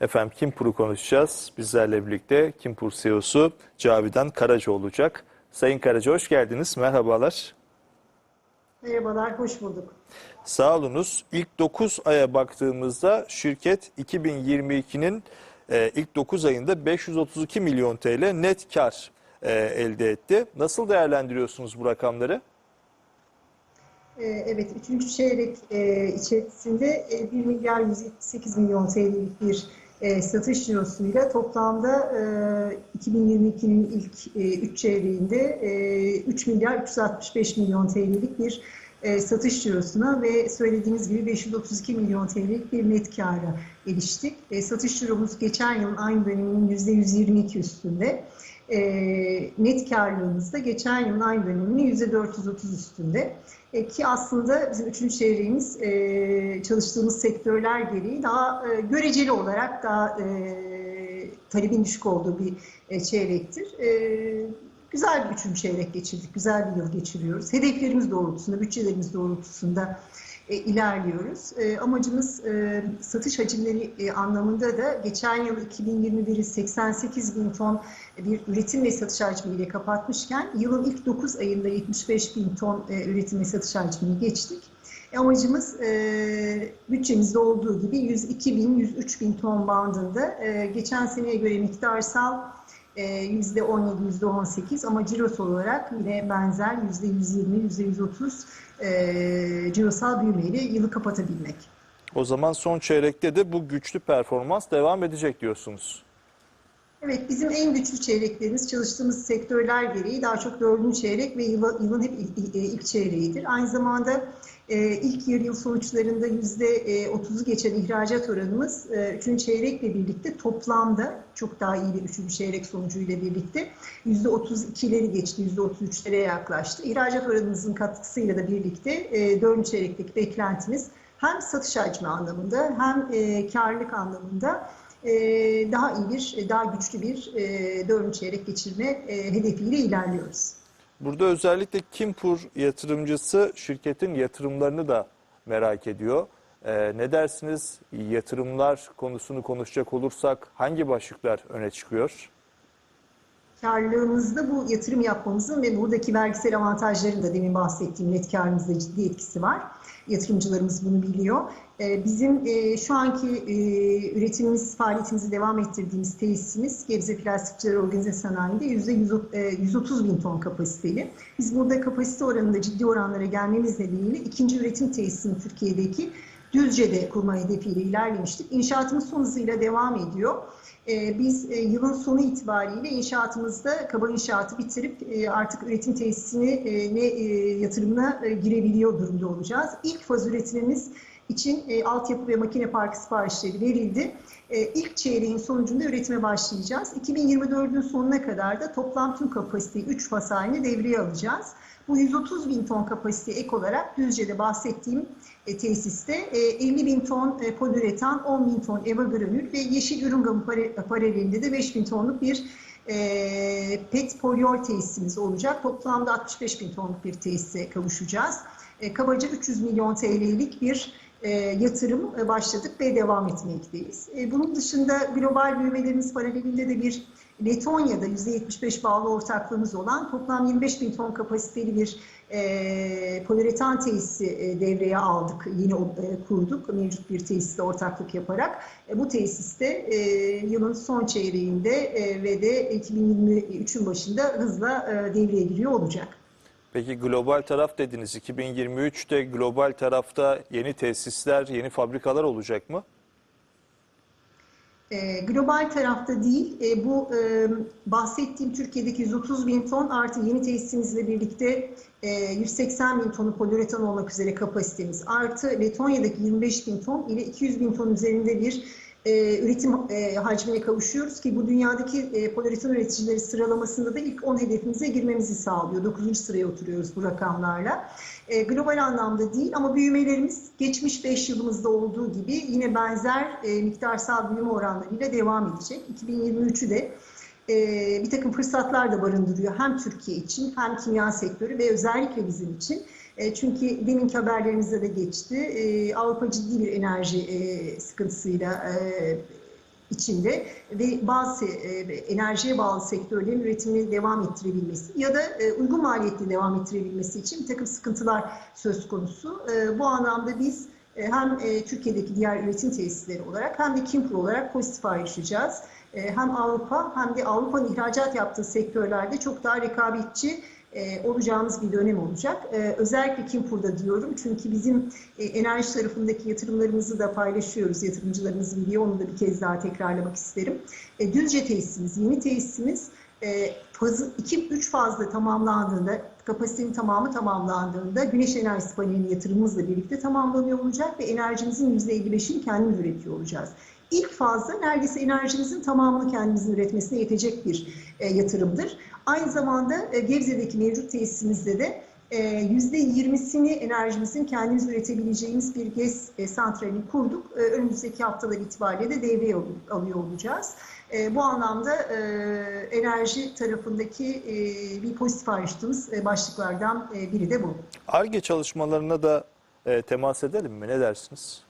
Efendim Kimpur'u konuşacağız. Bizlerle birlikte Kimpur CEO'su Cavidan Karaca olacak. Sayın Karaca hoş geldiniz. Merhabalar. Merhabalar, hoş bulduk. Sağ olunuz. İlk 9 aya baktığımızda şirket 2022'nin e, ilk 9 ayında 532 milyon TL net kar e, elde etti. Nasıl değerlendiriyorsunuz bu rakamları? Ee, Evet, üçüncü çeyrek e, içerisinde e, 1 milyar 178 milyon TL'lik bir e, satış cirosuyla toplamda e, 2022'nin ilk 3 çeyreğinde e, 3 milyar 365 milyon TL'lik bir e, satış cirosuna ve söylediğiniz gibi 532 milyon TL'lik bir net kâra eriştik. E, Satış ciromuz geçen yılın aynı döneminin %122 üstünde. E, net karlılığımız da geçen yılın aynı döneminin %430 üstünde. E, ki aslında bizim üçüncü çeyreğimiz e, çalıştığımız sektörler gereği daha e, göreceli olarak daha e, talebin düşük olduğu bir çeyrektir. Güzel bir üçüncü çeyrek geçirdik, güzel bir yıl geçiriyoruz. Hedeflerimiz doğrultusunda, bütçelerimiz doğrultusunda e, ilerliyoruz. E, amacımız e, satış hacimleri e, anlamında da geçen yıl 2021'i 88 bin ton bir üretim ve satış hacmiyle kapatmışken yılın ilk 9 ayında 75 bin ton e, üretim ve satış hacmini geçtik. E, amacımız e, bütçemizde olduğu gibi 102 bin, 103 bin ton bandında e, geçen seneye göre miktarsal e, %17, %18 ama ciros olarak yine benzer %120, %130 e, cirosal büyümeyle yılı kapatabilmek. O zaman son çeyrekte de bu güçlü performans devam edecek diyorsunuz. Evet, bizim en güçlü çeyreklerimiz çalıştığımız sektörler gereği daha çok dördüncü çeyrek ve yıla- yılın hep ilk, ilk çeyreğidir. Aynı zamanda e, ilk yarı yıl sonuçlarında yüzde e, 30'u geçen ihracat oranımız e, üçüncü çeyrekle birlikte toplamda çok daha iyi bir üçüncü çeyrek sonucuyla birlikte yüzde 32'leri geçti, yüzde 33'lere yaklaştı. İhracat oranımızın katkısıyla da birlikte e, dördüncü çeyrekteki beklentimiz hem satış hacmi anlamında hem e, karlılık anlamında e, daha iyi bir, daha güçlü bir e, dördüncü çeyrek geçirme e, hedefiyle ilerliyoruz. Burada özellikle Kimpur yatırımcısı şirketin yatırımlarını da merak ediyor. Ee, ne dersiniz? Yatırımlar konusunu konuşacak olursak hangi başlıklar öne çıkıyor? Karlılığımızda bu yatırım yapmamızın ve buradaki vergisel avantajların da demin bahsettiğim net karımızda ciddi etkisi var. Yatırımcılarımız bunu biliyor. Ee, Bizim e, şu anki e, üretimimiz, faaliyetimizi devam ettirdiğimiz tesisimiz Gebze Plastikçiler Organize Sanayi'nde yüzde yüz- e, 130 bin ton kapasiteli. Biz burada kapasite oranında ciddi oranlara gelmemiz nedeniyle ikinci üretim tesisini Türkiye'deki Düzce'de kurma hedefiyle ilerlemiştik. İnşaatımız son hızıyla devam ediyor. Ee, Biz e, yılın sonu itibariyle inşaatımızda kaba inşaatı bitirip e, artık üretim tesisini e, ne yatırımına girebiliyor durumda olacağız. İlk faz üretimimiz için altyapı ve makine parkı siparişleri verildi. E, ilk çeyreğin sonucunda üretime başlayacağız. 2024'ün sonuna kadar da toplam tüm kapasiteyi 3 faz halinde devreye alacağız. Bu 130 bin ton kapasite ek olarak Düzce'de bahsettiğim e, tesiste e, 50 bin ton e, poliüretan, 10 bin ton eva granül ve yeşil ürün gamı paralelinde de 5 bin tonluk bir e, PET polyol tesisimiz olacak. Toplamda 65 bin tonluk bir tesise kavuşacağız. E, kabaca 300 milyon TL'lik bir e, yatırım e, başladık ve devam etmekteyiz. E, bunun dışında global büyümelerimiz paralelinde de bir Letonya'da %75 bağlı ortaklığımız olan toplam 25 bin ton kapasiteli bir e, poliüretan tesisi e, devreye aldık. Yeni e, kurduk mevcut bir tesisle ortaklık yaparak. E, bu tesiste e, yılın son çeyreğinde e, ve de 2023'ün başında hızla e, devreye giriyor olacak. Peki global taraf dediniz. 2023'te global tarafta yeni tesisler, yeni fabrikalar olacak mı? E, global tarafta değil, e, bu e, bahsettiğim Türkiye'deki 130 bin ton artı yeni tesisimizle birlikte e, 180 bin tonu poliüretan olmak üzere kapasitemiz artı Letonya'daki 25 bin ton ile 200 bin ton üzerinde bir e, üretim e, hacmine kavuşuyoruz ki bu dünyadaki e, poliüretan üreticileri sıralamasında da ilk 10 hedefimize girmemizi sağlıyor. 9. sıraya oturuyoruz bu rakamlarla. E, global anlamda değil ama büyümelerimiz geçmiş 5 yılımızda olduğu gibi yine benzer e, miktarsal büyüme oranlarıyla devam edecek. 2023'ü de e, bir takım fırsatlar da barındırıyor hem Türkiye için hem kimya sektörü ve özellikle bizim için. E, çünkü deminki haberlerimizde de geçti. E, Avrupa ciddi bir enerji e, sıkıntısıyla içinde ve bazı enerjiye bağlı sektörlerin üretimini devam ettirebilmesi ya da uygun maliyetli devam ettirebilmesi için bir takım sıkıntılar söz konusu. Bu anlamda biz hem Türkiye'deki diğer üretim tesisleri olarak hem de Kimpro olarak pozitif ayrışacağız. Hem Avrupa hem de Avrupa'nın ihracat yaptığı sektörlerde çok daha rekabetçi e, olacağımız bir dönem olacak. E, özellikle Kimpur'da diyorum çünkü bizim e, enerji tarafındaki yatırımlarımızı da paylaşıyoruz. Yatırımcılarımız biliyor, onu da bir kez daha tekrarlamak isterim. E, Düzce tesisimiz, yeni tesisimiz 2-3 fazla tamamlandığında, kapasitenin tamamı tamamlandığında güneş enerjisi paneli yatırımımızla birlikte tamamlanıyor olacak ve enerjimizin %55'ini kendimiz üretiyor olacağız. İlk fazla neredeyse enerjimizin tamamını kendimizin üretmesine yetecek bir e, yatırımdır. Aynı zamanda e, Gebze'deki mevcut tesisimizde de %20'sini enerjimizin kendimiz üretebileceğimiz bir GES e, santralini kurduk. E, önümüzdeki haftalar itibariyle de devreye al- alıyor olacağız. E, bu anlamda e, enerji tarafındaki e, bir pozitif ayrıştığımız e, başlıklardan e, biri de bu. ARGE çalışmalarına da e, temas edelim mi? Ne dersiniz?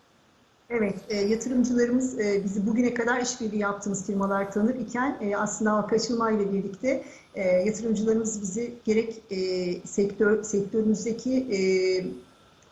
Evet, e, yatırımcılarımız e, bizi bugüne kadar işbirliği yaptığımız firmalar tanır iken e, aslında halka açılma ile birlikte e, yatırımcılarımız bizi gerek e, sektör sektörümüzdeki e,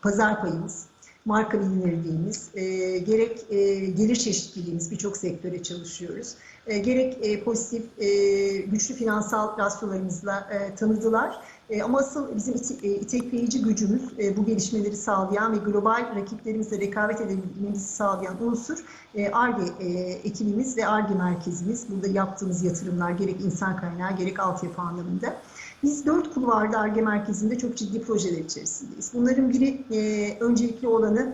pazar payımız, marka bilinirliğimiz, e, gerek e, gelir çeşitliliğimiz birçok sektöre çalışıyoruz. E, gerek e, pozitif, e, güçlü finansal rasyolarımızla e, tanıdılar. E, ama asıl bizim ite- e, itekleyici gücümüz e, bu gelişmeleri sağlayan ve global rakiplerimizle rekabet edebilmemizi sağlayan unsur ARGE e, ekibimiz ve ARGE merkezimiz. Burada yaptığımız yatırımlar gerek insan kaynağı gerek altyapı anlamında. Biz dört kulvarda ARGE merkezinde çok ciddi projeler içerisindeyiz. Bunların biri öncelikli olanı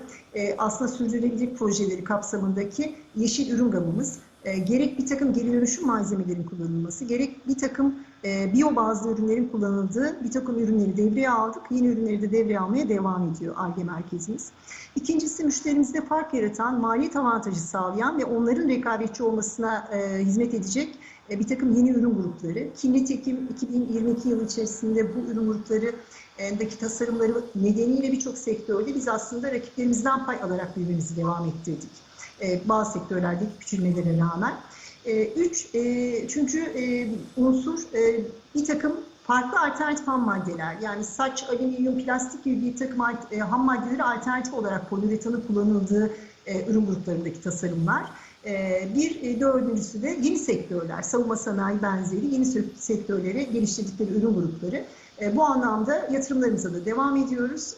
aslında sürdürülebilir projeleri kapsamındaki yeşil ürün gamımız. E, gerek bir takım geri dönüşüm malzemelerin kullanılması, gerek bir takım e, biyo bazlı ürünlerin kullanıldığı bir takım ürünleri devreye aldık. Yeni ürünleri de devreye almaya devam ediyor ARGE merkezimiz. İkincisi müşterimizde fark yaratan, maliyet avantajı sağlayan ve onların rekabetçi olmasına e, hizmet edecek e, bir takım yeni ürün grupları. Ki nitekim 2022 yılı içerisinde bu ürün grupları e, daki tasarımları nedeniyle birçok sektörde biz aslında rakiplerimizden pay alarak büyümemizi devam ettirdik. E, bazı sektörlerdeki küçülmelere rağmen. E, üç, e, çünkü e, unsur e, bir takım farklı alternatif ham maddeler yani saç, alüminyum, plastik gibi bir takım ham maddeleri alternatif olarak poliüretanın kullanıldığı ürün gruplarındaki tasarımlar. Bir dördüncüsü de yeni sektörler, savunma sanayi benzeri yeni sek- sektörlere geliştirdikleri ürün grupları. Bu anlamda yatırımlarımıza da devam ediyoruz.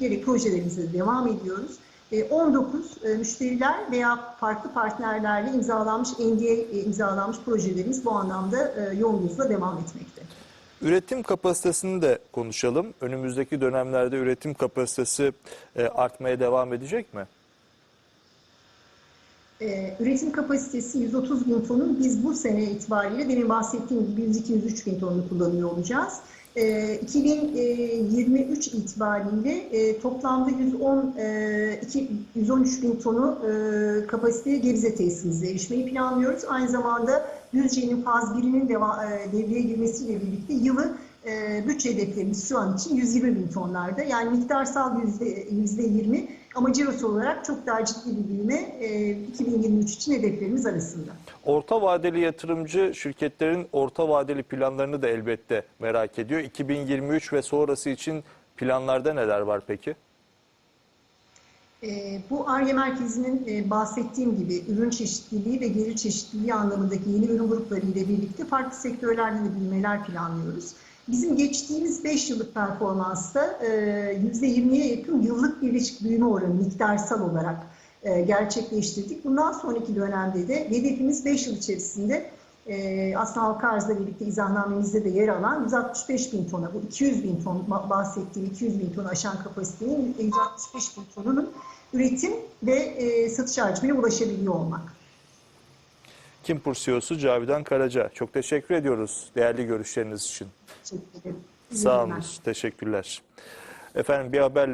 Gerek projelerimize de devam ediyoruz. E, 19 e, müşteriler veya farklı partnerlerle imzalanmış, NDA e, imzalanmış projelerimiz bu anlamda e, hızla devam etmekte. Üretim kapasitesini de konuşalım. Önümüzdeki dönemlerde üretim kapasitesi e, artmaya devam edecek mi? Ee, üretim kapasitesi 130 bin tonun biz bu sene itibariyle demin bahsettiğim gibi 102-103 bin tonunu kullanıyor olacağız. Ee, 2023 itibariyle e, toplamda 110, e, iki- 113 bin tonu kapasiteye Gebze tesisimizde erişmeyi planlıyoruz. Aynı zamanda Düzce'nin faz 1'inin deva, e, devreye girmesiyle birlikte yılı bütçe hedeflerimiz şu an için 120 bin tonlarda. Yani miktarsal yüzde 20 ama cirosu olarak çok daha ciddi bir büyüme e, 2023 için hedeflerimiz arasında. Orta vadeli yatırımcı şirketlerin orta vadeli planlarını da elbette merak ediyor. 2023 ve sonrası için planlarda neler var peki? E, bu ARGE merkezinin e, bahsettiğim gibi ürün çeşitliliği ve gelir çeşitliliği anlamındaki yeni ürün grupları ile birlikte farklı sektörlerde de büyümeler planlıyoruz. Bizim geçtiğimiz 5 yıllık performansta e, %20'ye yakın yıllık birleşik büyüme oranı miktarsal olarak e, gerçekleştirdik. Bundan sonraki dönemde de hedefimiz 5 yıl içerisinde e, aslında halka arzla birlikte izahnamemizde de yer alan 165 bin tona, bu 200 bin ton ba- bahsettiğim 200 bin ton aşan kapasitenin 165 bin tonunun üretim ve e, satış hacmine ulaşabiliyor olmak. Kimpur CEO'su Cavidan Karaca. Çok teşekkür ediyoruz değerli görüşleriniz için. Teşekkür ederim. Sağ olun. Teşekkürler. Efendim bir haberle